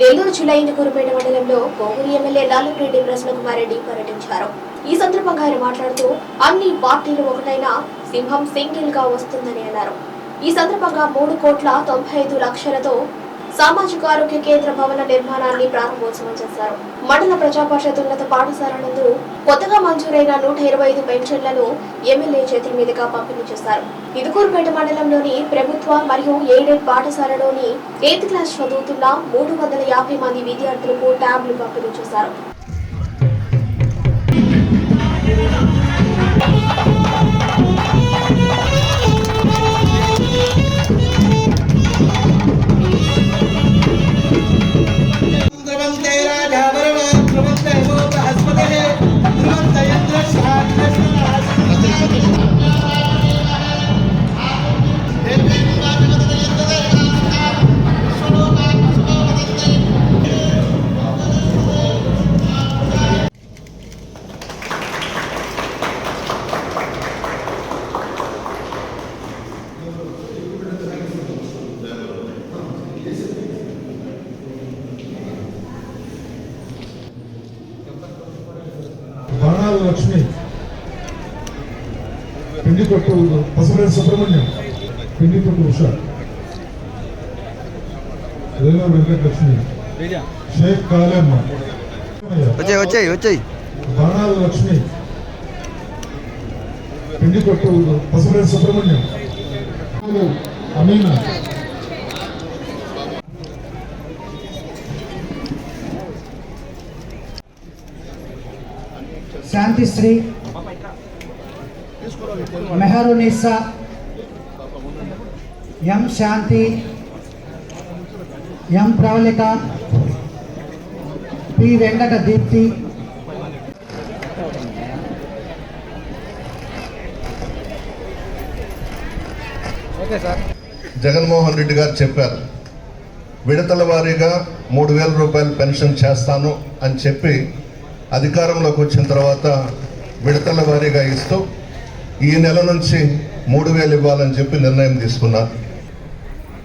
నెల్లూరు జిల్లా ఇందుకూరుపేట మండలంలో కోవూరు ఎమ్మెల్యే లాలరెడ్డి ప్రసన్నకుమారెడ్డి పర్యటించారు. ఈ సందర్భంగా ఆయన మాట్లాడుతూ అన్ని పార్టీలు ఒకటైన సింహం సింగిల్గా వస్తుందని అన్నారు. ఈ సందర్భంగా మూడు కోట్ల తొంభై ఐదు లక్షలతో సామాజిక ఆరోగ్య కేంద్ర భవన నిర్మాణాన్ని ప్రారంభోత్సవం చేశారు. మండల ప్రజాపరిషత్ ఉన్నత పాఠశాల నందు కొత్తగా మంజూరైన నూట ఇరవై ఐదు పెన్షన్లను ఎమ్మెల్యే చేతుల మీదుగా పంపిణీ చేశారు. ఇదుకూరుపేట మండలంలోని ప్రభుత్వ మరియు ఎయిడెడ్ పాఠశాలలోని ఎయిత్ క్లాస్ చదువుతున్న మూడు వందల యాభై మంది విద్యార్థులకు ట్యాబ్లు పంపిణీ చేశారు. పిండి కొట్టు పసమరేడు సుబ్రహ్మణ్యం. పిండి కొట్టు ఉష. రేలా వెంకటలక్ష్మి. షేక్ కాలేమ్మ. వచ్చాయి వచ్చాయి వచ్చాయి. బాణాల లక్ష్మి. పిండి కొట్టు పసమరేడు Subrahmanyam. Amina. Shantisri Meharunnisa M Shanti M Pravalika P Venkata Deepti. Jaganmohan Reddy గారు చెప్పారు విడతల వారీగా మూడు వేల రూపాయలు పెన్షన్ చేస్తాను అని చెప్పి అధికారంలోకి వచ్చిన తర్వాత విడతల వారీగా ఇస్తూ ఈ నెల నుంచి మూడు వేలు ఇవ్వాలని చెప్పి నిర్ణయం తీసుకున్నారు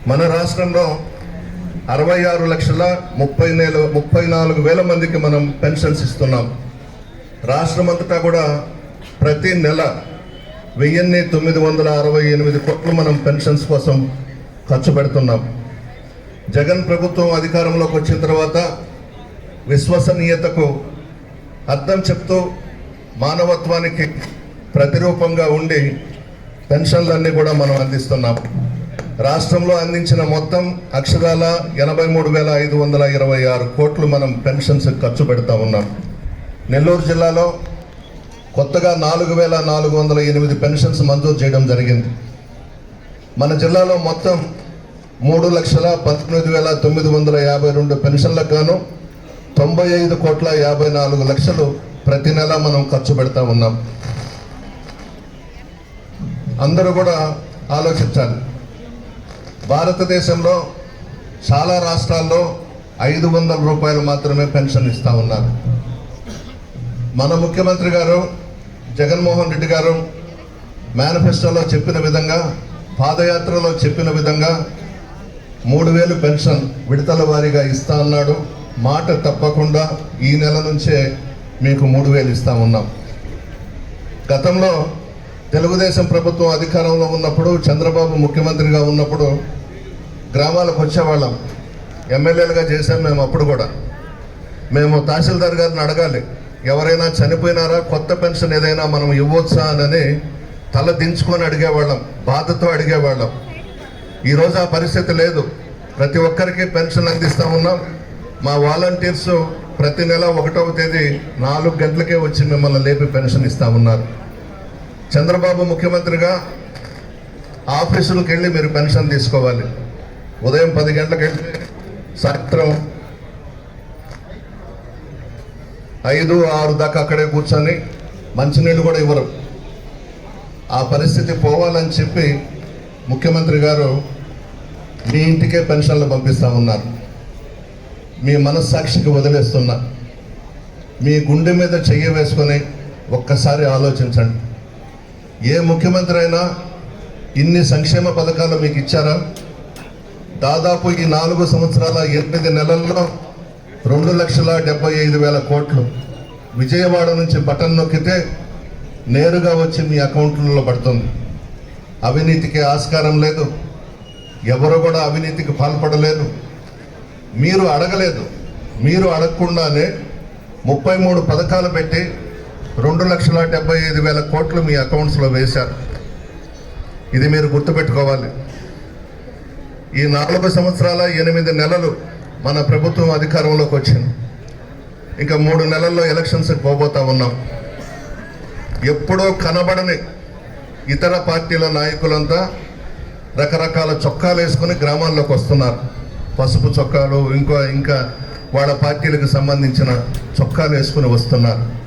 మన రాష్ట్రంలో అరవై ఆరు లక్షల ముప్పై నెల ముప్పై నాలుగు వేల మందికి మనం పెన్షన్స్ ఇస్తున్నాం. రాష్ట్రం అంతటా కూడా ప్రతి నెల వెయ్యిన్ని తొమ్మిది వందల అరవై ఎనిమిది కోట్లు మనం పెన్షన్స్ కోసం ఖర్చు పెడుతున్నాం. జగన్ ప్రభుత్వం అధికారంలోకి వచ్చిన తర్వాత విశ్వసనీయతకు అర్థం చెప్తూ మానవత్వానికి ప్రతిరూపంగా ఉండి పెన్షన్లన్నీ కూడా మనం అందిస్తున్నాం. రాష్ట్రంలో అందించిన మొత్తం అక్షరాల ఎనభై మూడు వేల ఐదు వందల ఇరవై ఆరు కోట్లు మనం పెన్షన్స్ ఖర్చు పెడతా ఉన్నాం. నెల్లూరు జిల్లాలో కొత్తగా నాలుగు వేల నాలుగు వందల ఎనిమిది పెన్షన్స్ మంజూరు చేయడం జరిగింది. మన జిల్లాలో మొత్తం మూడు లక్షల పంతొమ్మిది వేల తొమ్మిది వందల యాభై రెండు పెన్షన్లకు గాను తొంభై ఐదు కోట్ల యాభై నాలుగు లక్షలు ప్రతి నెల మనం ఖర్చు పెడతా ఉన్నాం. అందరూ కూడా ఆలోచించాలి. భారతదేశంలో చాలా రాష్ట్రాల్లో ఐదు వందల రూపాయలు మాత్రమే పెన్షన్ ఇస్తా ఉన్నారు. మన ముఖ్యమంత్రి గారు జగన్మోహన్ రెడ్డి గారు మేనిఫెస్టోలో చెప్పిన విధంగా పాదయాత్రలో చెప్పిన విధంగా మూడు వేలు పెన్షన్ విడతల వారీగా ఇస్తా అన్నాడు. మాట తప్పకుండా ఈ నెల నుంచే మీకు మూడు వేలు ఇస్తా ఉన్నాం. గతంలో తెలుగుదేశం ప్రభుత్వం అధికారంలో ఉన్నప్పుడు చంద్రబాబు ముఖ్యమంత్రిగా ఉన్నప్పుడు గ్రామాలకు వచ్చేవాళ్ళం. ఎమ్మెల్యేలుగా చేశాం మేము అప్పుడు కూడా. మేము తహసీల్దార్ గారిని అడగాలి ఎవరైనా చనిపోయినారా కొత్త పెన్షన్ ఏదైనా మనం ఇవ్వచ్చా అని తల దించుకొని అడిగేవాళ్ళం బాధతో అడిగేవాళ్ళం. ఈరోజు ఆ పరిస్థితి లేదు. ప్రతి ఒక్కరికి పెన్షన్ అందిస్తూ ఉన్నాం. మా వాలంటీర్స్ ప్రతి నెల ఒకటవ తేదీ నాలుగు గంటలకే వచ్చి మిమ్మల్ని లేపి పెన్షన్ ఇస్తా ఉన్నారు. చంద్రబాబు ముఖ్యమంత్రిగా ఆఫీసులకు వెళ్ళి మీరు పెన్షన్ తీసుకోవాలి. ఉదయం పది గంటలకు వెళ్తే సాయంత్రం ఐదు ఆరు దాకా అక్కడే కూర్చొని మంచినీళ్ళు కూడా ఇవ్వరు. ఆ పరిస్థితి పోవాలని చెప్పి ముఖ్యమంత్రి గారు మీ ఇంటికే పెన్షన్లు పంపిస్తా ఉన్నారు. మీ మనస్సాక్షికి వదిలేస్తున్నా. మీ గుండె మీద చెయ్యి వేసుకొని ఒక్కసారి ఆలోచించండి. ఏ ముఖ్యమంత్రి అయినా ఇన్ని సంక్షేమ పథకాలు మీకు ఇచ్చారా? దాదాపు ఈ నాలుగు సంవత్సరాల ఎనిమిది నెలల్లో రెండు లక్షల డెబ్బై ఐదు వేల కోట్లు విజయవాడ నుంచి బటన్ నొక్కితే నేరుగా వచ్చి మీ అకౌంట్లలో పడుతుంది. అవినీతికి ఆస్కారం లేదు. ఎవరు కూడా అవినీతికి పాల్పడలేదు. మీరు అడగలేదు. మీరు అడగకుండానే ముప్పై మూడు పథకాలు పెట్టి రెండు లక్షల డెబ్బై ఐదు వేల కోట్లు మీ అకౌంట్స్లో వేశారు. ఇది మీరు గుర్తుపెట్టుకోవాలి. ఈ నాలుగు సంవత్సరాల ఎనిమిది నెలలు మన ప్రభుత్వం అధికారంలోకి వచ్చింది. ఇంకా మూడు నెలల్లో ఎలక్షన్స్కి పోబోతా ఉన్నాం. ఎప్పుడో కనబడని ఇతర పార్టీల నాయకులంతా రకరకాల చొక్కాలు వేసుకుని గ్రామాల్లోకి వస్తున్నారు. పసుపు చొక్కాలు ఇంకో ఇంకా వాళ్ళ పార్టీలకు సంబంధించిన చొక్కాలు వేసుకుని వస్తున్నారు.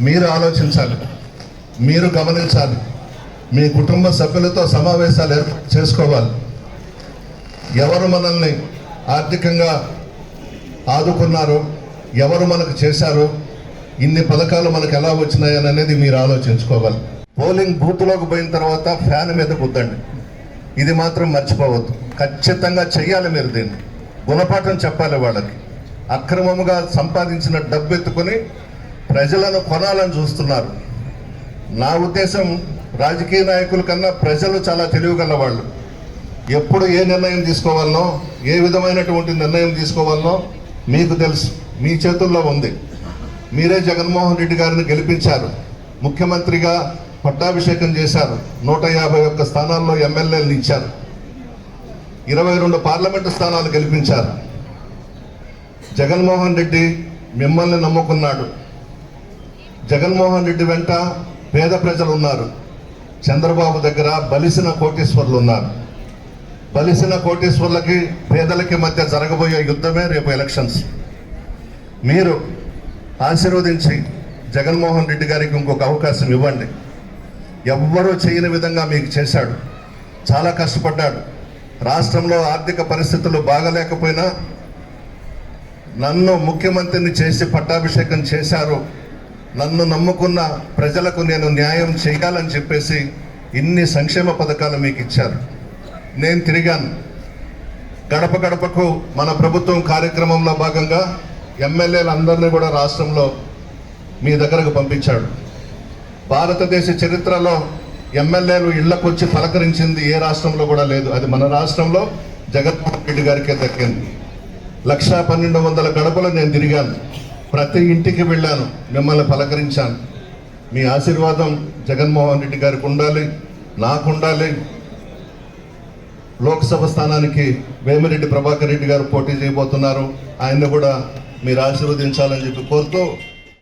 మీరు ఆలోచించాలి. మీరు గమనించాలి. మీ కుటుంబ సభ్యులతో సమావేశాలు ఏర్పాటు చేసుకోవాలి. ఎవరు మనల్ని ఆర్థికంగా ఆదుకున్నారు ఎవరు మనకు చేశారు ఇన్ని పథకాలు మనకు ఎలా వచ్చినాయని అనేది మీరు ఆలోచించుకోవాలి. పోలింగ్ బూత్లోకి పోయిన తర్వాత ఫ్యాన్ మీద కుద్దండి ఇది మాత్రం మర్చిపోవద్దు. ఖచ్చితంగా చెయ్యాలి మీరు దీన్ని. గుణపాఠం చెప్పాలి వాళ్ళకి. అక్రమముగా సంపాదించిన డబ్బు ఎత్తుకొని ప్రజలను కొనాలని చూస్తున్నారు. నా ఉద్దేశం రాజకీయ నాయకుల కన్నా ప్రజలు చాలా తెలివిగల వాళ్ళు ఎప్పుడు ఏ నిర్ణయం తీసుకోవాలనో ఏ విధమైనటువంటి నిర్ణయం తీసుకోవాలనో మీకు తెలుసు మీ చేతుల్లో ఉంది. మీరే జగన్మోహన్ రెడ్డి గారిని గెలిపించారు. ముఖ్యమంత్రిగా పట్టాభిషేకం చేశారు. నూట యాభై ఒక్క స్థానాల్లో ఎమ్మెల్యేలు ఇచ్చారు ఇరవై రెండు పార్లమెంటు స్థానాలు గెలిపించారు. జగన్మోహన్ రెడ్డి మిమ్మల్ని నమ్ముకున్నాడు. జగన్మోహన్ రెడ్డి వెంట పేద ప్రజలు ఉన్నారు చంద్రబాబు దగ్గర బలిసిన కోటేశ్వర్లు ఉన్నారు బలిసిన కోటేశ్వర్లకి పేదలకి మధ్య జరగబోయే యుద్ధమే రేపు ఎలక్షన్స్ మీరు ఆశీర్వదించి జగన్మోహన్ రెడ్డి గారికి ఇంకొక అవకాశం ఇవ్వండి. ఎవ్వరూ చేయని విధంగా మీకు చేశాడు. చాలా కష్టపడ్డాడు. రాష్ట్రంలో ఆర్థిక పరిస్థితులు బాగలేకపోయినా నన్ను ముఖ్యమంత్రిని చేసి పట్టాభిషేకం చేశారు నన్ను నమ్ముకున్న ప్రజలకు నేను న్యాయం చేయాలని చెప్పేసి ఇన్ని సంక్షేమ పథకాలు మీకు ఇచ్చారు. నేను తిరిగాను. గడప గడపకు మన ప్రభుత్వం కార్యక్రమంలో భాగంగా ఎమ్మెల్యేలందరినీ కూడా రాష్ట్రంలో మీ దగ్గరకు పంపించాడు. భారతదేశ చరిత్రలో ఎమ్మెల్యేలు ఇళ్ళకు వచ్చి పలకరించింది ఏ రాష్ట్రంలో కూడా లేదు. అది మన రాష్ట్రంలో జగన్మోహన్ రెడ్డి గారికే దక్కింది. లక్షా పన్నెండు వందల గడపలు నేను తిరిగాను. ప్రతి ఇంటికి వెళ్ళాను మిమ్మల్ని పలకరించాను. మీ ఆశీర్వాదం జగన్మోహన్ రెడ్డి గారికి ఉండాలి నాకు ఉండాలి లోక్సభ స్థానానికి వేమిరెడ్డి ప్రభాకర్ రెడ్డి గారు పోటీ చేయబోతున్నారు. ఆయన్ని కూడా మీరు ఆశీర్వదించాలని చెప్పి కోరుతూ